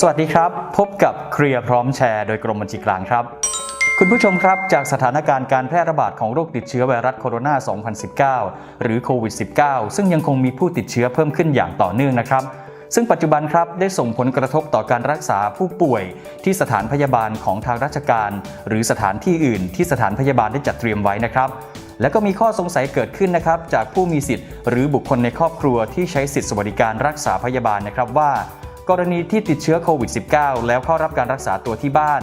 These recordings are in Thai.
สวัสดีครับ พบกับเคลียร์พร้อมแชร์โดยกรมบัญชีกลางครับ คุณผู้ชมครับ จากสถานการณ์การแพร่ระบาดของโรคติดเชื้อไวรัสโคโรนา 2019 หรือโควิด -19 ซึ่งยังคงมีผู้ติดเชื้อเพิ่มขึ้นอย่างต่อเนื่องนะครับซึ่งปัจจุบันครับได้ส่งผลกระทบต่อการรักษาผู้ป่วย ที่สถานพยาบาลของทางราชการ หรือสถานที่อื่น ที่สถานพยาบาลได้จัดเตรียมไว้นะครับ และก็มีข้อสงสัยเกิดขึ้นนะครับ จากผู้มีสิทธิ์ หรือบุคคลในครอบครัวที่ใช้สิทธิสวัสดิการรักษาพยาบาลนะครับว่า กรณีที่ติดเชื้อโควิด -19 แล้วเข้ารับการรักษาตัวที่บ้าน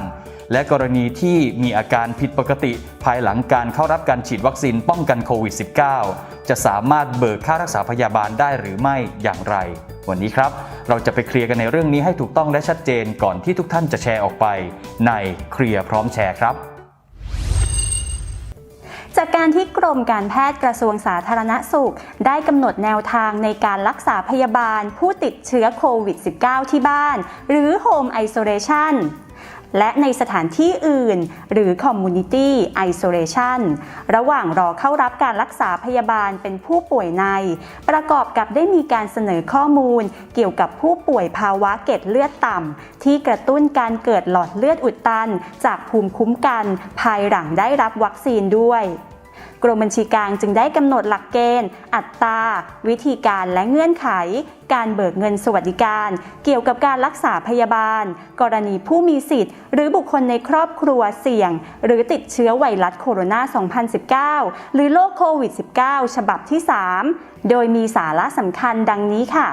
และกรณีที่มีอาการผิดปกติ ภายหลังการเข้ารับการฉีดวัคซีนป้องกันโควิด -19 จะสามารถเบิกค่ารักษาพยาบาลได้หรือไม่อย่างไร วันนี้ครับ เราจะไปเคลียร์กันในเรื่องนี้ให้ถูกต้องและชัดเจนก่อนที่ทุกท่านจะแชร์ออกไป ในเคลียร์พร้อมแชร์ครับ จากการที่กรมการแพทย์กระทรวงสาธารณสุข ได้กำหนดแนวทางในการรักษาพยาบาลผู้ติดเชื้อโควิด -19 ที่บ้าน หรือ Home Isolation และในสถานที่อื่น หรือ Community Isolation ระหว่างรอเข้ารับการรักษาพยาบาลเป็นผู้ป่วยใน ประกอบกับได้มีการเสนอข้อมูล เกี่ยวกับผู้ป่วยภาวะเกล็ดเลือดต่ำ ที่กระตุ้นการเกิดหลอดเลือดอุดตัน จากภูมิคุ้มกัน ภายหลังได้รับวัคซีนด้วย กรมบัญชีกลางจึงได้กำหนดหลักเกณฑ์ อัตรา วิธีการและเงื่อนไข การเบิกเงินสวัสดิการ เกี่ยวกับการรักษาพยาบาล กรณีผู้มีสิทธิ์ หรือบุคคลในครอบครัวเสี่ยง หรือติดเชื้อไวรัสโคโรนา 2019 หรือโรคโควิด -19 ฉบับที่ 3 โดยมีสาระสำคัญดังนี้ค่ะ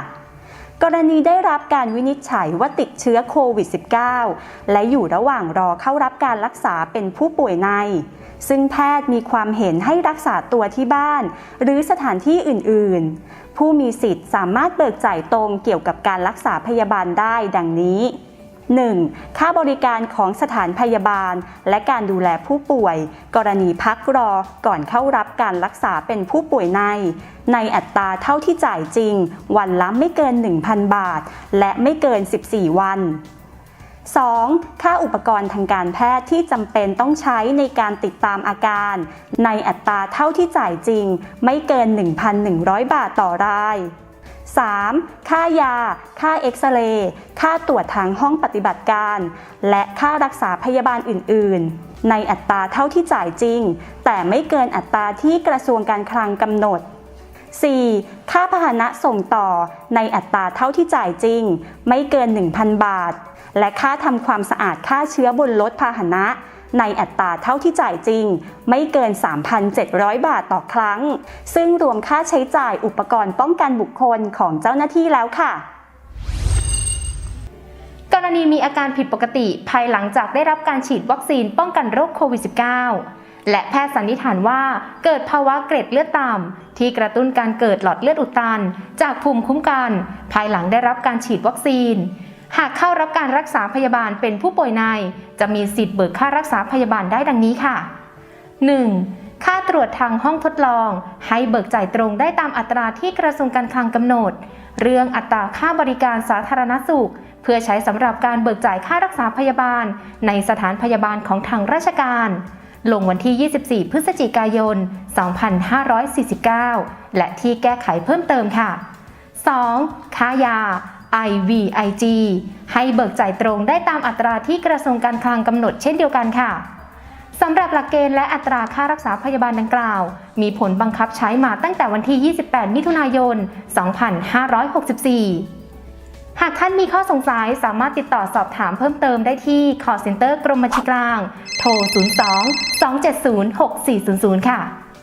กรณีได้รับการวินิจฉัยว่าติดเชื้อโควิด -19 และอยู่ระหว่างรอเข้ารับการรักษาเป็นผู้ป่วยใน ซึ่งแพทย์มีความเห็นให้รักษาตัวที่บ้าน หรือสถานที่อื่น ๆ ผู้มีสิทธิ์สามารถเบิกจ่ายตรงเกี่ยวกับการรักษาพยาบาลได้ดังนี้ 1. ค่าบริการของสถานพยาบาล และการดูแลผู้ป่วย กรณีพักรอก่อนเข้ารับการรักษาเป็นผู้ป่วยใน ในอัตราเท่าที่จ่ายจริง วันละไม่เกิน 1,000 บาท และไม่เกิน 14 วัน 2. ค่าอุปกรณ์ทางการแพทย์ที่จำเป็นต้องใช้ในการติดตามอาการ ในอัตราเท่าที่จ่ายจริง ไม่เกิน 1,100 บาทต่อราย 3. ค่ายา ค่าเอ็กซเรย์ ค่าตรวจทางห้องปฏิบัติการ และค่ารักษาพยาบาลอื่น ๆ ในอัตราเท่าที่จ่ายจริง แต่ไม่เกินอัตราที่กระทรวงการคลังกำหนด 4. ค่าพาหนะส่งต่อในอัตราเท่าที่จ่ายจริง ไม่เกิน 1,000 บาท และค่าทำความสะอาดฆ่าเชื้อบนรถพาหนะ ในอัตราเท่าที่จ่ายจริง ไม่เกิน 3,700 บาทต่อครั้ง ซึ่งรวมค่าใช้จ่ายอุปกรณ์ป้องกันบุคคลของเจ้าหน้าที่แล้วค่ะกรณีมีอาการผิดปกติภายหลังจากได้รับการฉีดวัคซีนป้องกันโรคโควิด -19 และแพทย์สันนิษฐานว่าเกิดภาวะเกร็ดเลือดต่ำที่กระตุ้นการเกิดหลอดเลือดอุดตัน จากภูมิคุ้มกัน ภายหลังได้รับการฉีดวัคซีน หากเข้ารับการรักษาพยาบาลเป็นผู้ป่วยใน จะมีสิทธิ์เบิกค่ารักษาพยาบาลได้ดังนี้ค่ะ 1. ค่าตรวจทางห้องทดลอง ให้เบิกจ่ายตรงได้ตามอัตราที่กระทรวงการคลังกำหนด เรื่องอัตราค่าบริการสาธารณสุข เพื่อใช้สำหรับการเบิกจ่ายค่ารักษาพยาบาล ในสถานพยาบาลของทางราชการ ลงวันที่ 24 พฤศจิกายน 2549 และที่แก้ไขเพิ่มเติมค่ะ 2. ค่ายา IVIG ให้เบิกจ่ายตรงได้ตามอัตราที่กระทรวงการคลังกำหนดเช่นเดียวกันค่ะสำหรับหลักเกณฑ์และอัตราค่ารักษาพยาบาลดังกล่าว มีผลบังคับใช้มาตั้งแต่วันที่ 28 มิถุนายน 2564 หากท่านมีข้อสงสัยสามารถติดต่อสอบถามเพิ่มเติมได้ที่ call center กรมบัญชีกลาง โทร 02 270 6400 ค่ะ